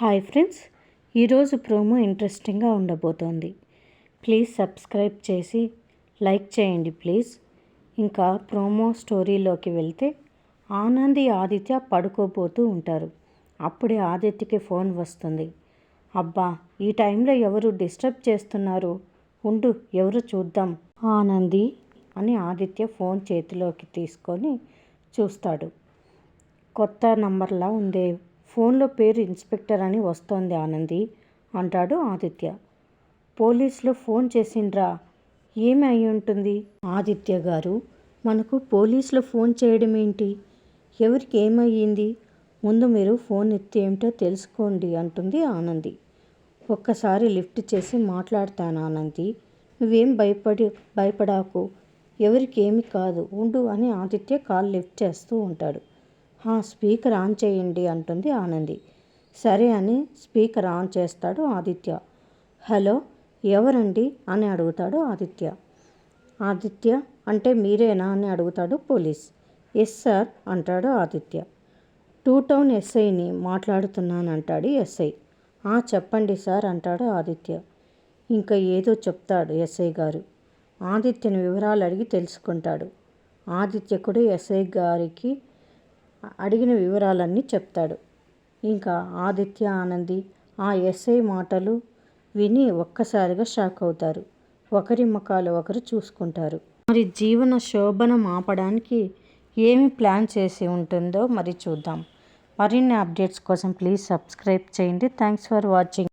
Hi friends ఈరోజు promo ఇంట్రెస్టింగ్గా ఉండబోతోంది. ప్లీజ్ సబ్స్క్రైబ్ చేసి లైక్ చేయండి ప్లీజ్. ఇంకా ప్రోమో స్టోరీలోకి వెళ్తే ఆనంది ఆదిత్య పడుకోబోతూ ఉంటారు. అప్పుడే ఆదిత్యకి ఫోన్ వస్తుంది. అబ్బా ఈ టైంలో ఎవరు డిస్టర్బ్ చేస్తున్నారు? ఉండు ఎవరు చూద్దాం? ఆనంది అని ఆదిత్య ఫోన్ చేతిలోకి తీసుకొని చూస్తాడు. కొత్త నంబర్లా ఉందే ఫోన్లో పేరు ఇన్స్పెక్టర్ అని వస్తోంది ఆనంది అంటాడు ఆదిత్య. పోలీసులో ఫోన్ చేసిండ్రా ఏమి అయి ఉంటుంది? ఆదిత్య గారు మనకు పోలీసులో ఫోన్ చేయడం ఏంటి? ఎవరికి ఏమయ్యింది? ముందు మీరు ఫోన్ ఎత్తి ఏమిటో తెలుసుకోండి అంటుంది ఆనంది. ఒక్కసారి లిఫ్ట్ చేసి మాట్లాడతాను ఆనంది. నువ్వేం భయపడి భయపడాకు. ఎవరికి ఏమి కాదు ఉండు అని ఆదిత్య కాల్ లిఫ్ట్ చేస్తూ ఉంటాడు. స్పీకర్ ఆన్ చేయండి అంటుంది ఆనంది. సరే అని స్పీకర్ ఆన్ చేస్తాడు ఆదిత్య. హలో ఎవరండి? అని అడుగుతాడు ఆదిత్య. ఆదిత్య అంటే మీరేనా? అని అడుగుతాడు పోలీస్. ఎస్ సార్ అంటాడు ఆదిత్య. టూ టౌన్ ఎస్ఐని మాట్లాడుతున్నానంటాడు ఎస్ఐ. "ఆ, చెప్పండి సార్ అంటాడు ఆదిత్య. ఇంకా ఏదో చెప్తాడు ఎస్ఐ గారు. ఆదిత్యని వివరాలు అడిగి తెలుసుకుంటాడు. ఆదిత్య కూడా ఎస్ఐ గారికి అడిగిన వివరాలన్నీ చెప్తాడు. ఇంకా ఆదిత్య ఆనంది ఆ ఎస్ఐ మాటలు విని ఒక్కసారిగా షాక్ అవుతారు. ఒకరి ముఖాలు ఒకరు చూసుకుంటారు. మరి జీవన శోభనం ఆపడానికి ఏమి ప్లాన్ చేసి ఉంటుందో మరి చూద్దాం. మరిన్ని అప్డేట్స్ కోసం ప్లీజ్ సబ్స్క్రైబ్ చేయండి. Thanks for watching.